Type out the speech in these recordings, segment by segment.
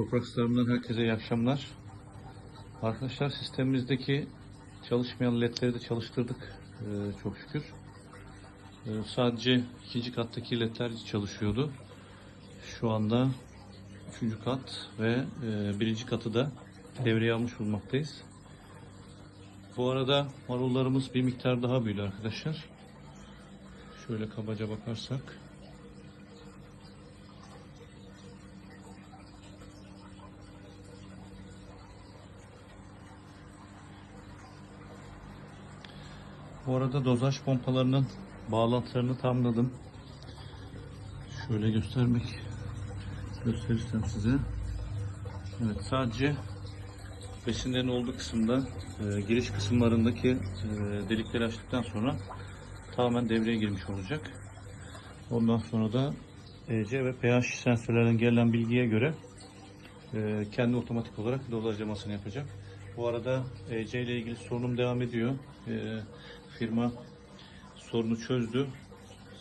Toprak Starım'dan herkese iyi akşamlar. Arkadaşlar sistemimizdeki çalışmayan ledleri de çalıştırdık ee, çok şükür. Ee, sadece ikinci kattaki ledler çalışıyordu. Şu anda üçüncü kat ve e, birinci katı da devreye almış bulunmaktayız. Bu arada marullarımız bir miktar daha büyüdü arkadaşlar. Şöyle kabaca bakarsak. Bu arada dozaj pompalarının bağlantılarını tamamladım. Şöyle göstermek gösterirsem size. Evet sadece besinlerin olduğu kısımda e, giriş kısımlarındaki e, delikleri açtıktan sonra tamamen devreye girmiş olacak. Ondan sonra da EC ve pH sensörlerden gelen bilgiye göre e, kendi otomatik olarak dozajlamasını yapacak. Bu arada EC ile ilgili sorunum devam ediyor. E, firma sorunu çözdü.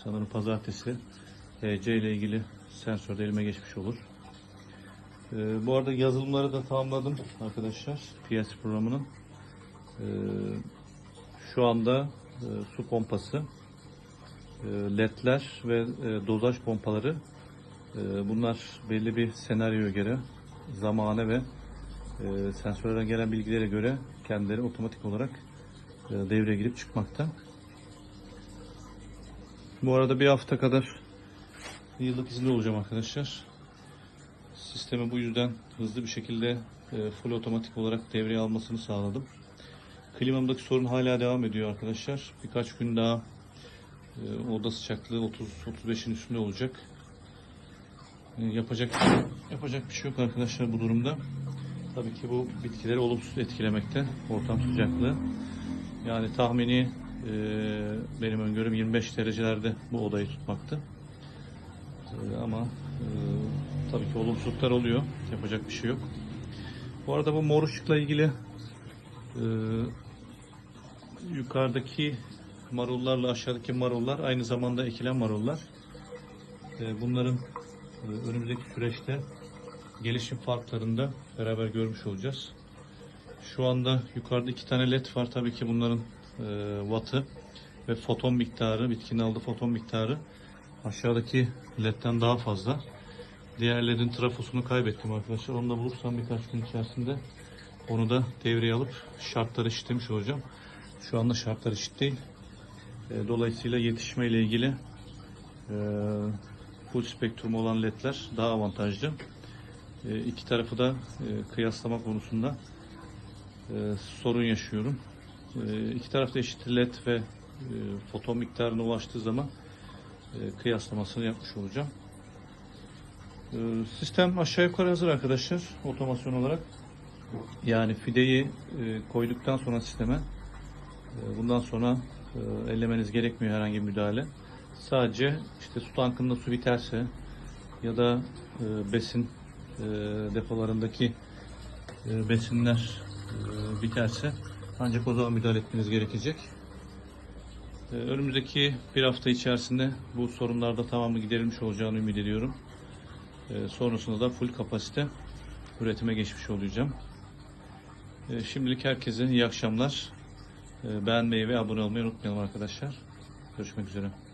Sanırım pazartesi EC ile ilgili sensör de elime geçmiş olur. E, bu arada yazılımları da tamamladım arkadaşlar. PS programının. E, şu anda e, su pompası, e, ledler ve e, dozaj pompaları e, bunlar belli bir senaryoya göre zamana ve e, sensörlerden gelen bilgilere göre kendileri otomatik olarak e, devreye girip çıkmakta. Bu arada bir hafta kadar yıllık izinde olacağım arkadaşlar. Sistemi bu yüzden hızlı bir şekilde e, full otomatik olarak devreye almasını sağladım. Klimamdaki sorun hala devam ediyor arkadaşlar. Birkaç gün daha e, oda sıcaklığı 30-35'in üstünde olacak. E, yapacak yapacak bir şey yok arkadaşlar bu durumda. Tabii ki bu bitkileri olumsuz etkilemekte ortam sıcaklığı. Yani tahmini e, benim öngörüm 25 derecelerde bu odayı tutmaktı. E, ama e, tabii ki olumsuzluklar oluyor. Yapacak bir şey yok. Bu arada bu mor ışıkla ilgili e, yukarıdaki marullarla aşağıdaki marullar aynı zamanda ekilen marullar. E, bunların e, önümüzdeki süreçte gelişim farklarında beraber görmüş olacağız. Şu anda yukarıda iki tane led var. Tabii ki bunların e, wattı ve foton miktarı, bitkinin aldığı foton miktarı aşağıdaki ledden daha fazla. Diğer ledin trafosunu kaybettim arkadaşlar. Onu da bulursam birkaç gün içerisinde onu da devreye alıp şartları eşitlemiş olacağım. Şu anda şartlar eşit değil. E, dolayısıyla yetişme ile ilgili e, full spektrum olan ledler daha avantajlı. E, iki tarafı da e, kıyaslama konusunda e, sorun yaşıyorum. E, iki tarafta eşit led ve e, foton miktarına ulaştığı zaman e, kıyaslamasını yapmış olacağım. E, sistem aşağı yukarı hazır arkadaşlar otomasyon olarak. Yani fideyi koyduktan sonra sisteme bundan sonra ellemeniz gerekmiyor herhangi bir müdahale. Sadece işte su tankında su biterse ya da besin e, depolarındaki e, besinler e, biterse ancak o zaman müdahale etmeniz gerekecek. Önümüzdeki bir hafta içerisinde bu sorunlarda tamamı giderilmiş olacağını ümit ediyorum. Sonrasında da full kapasite üretime geçmiş olacağım. Şimdilik herkese iyi akşamlar. Beğenmeyi ve abone olmayı unutmayalım arkadaşlar. Görüşmek üzere.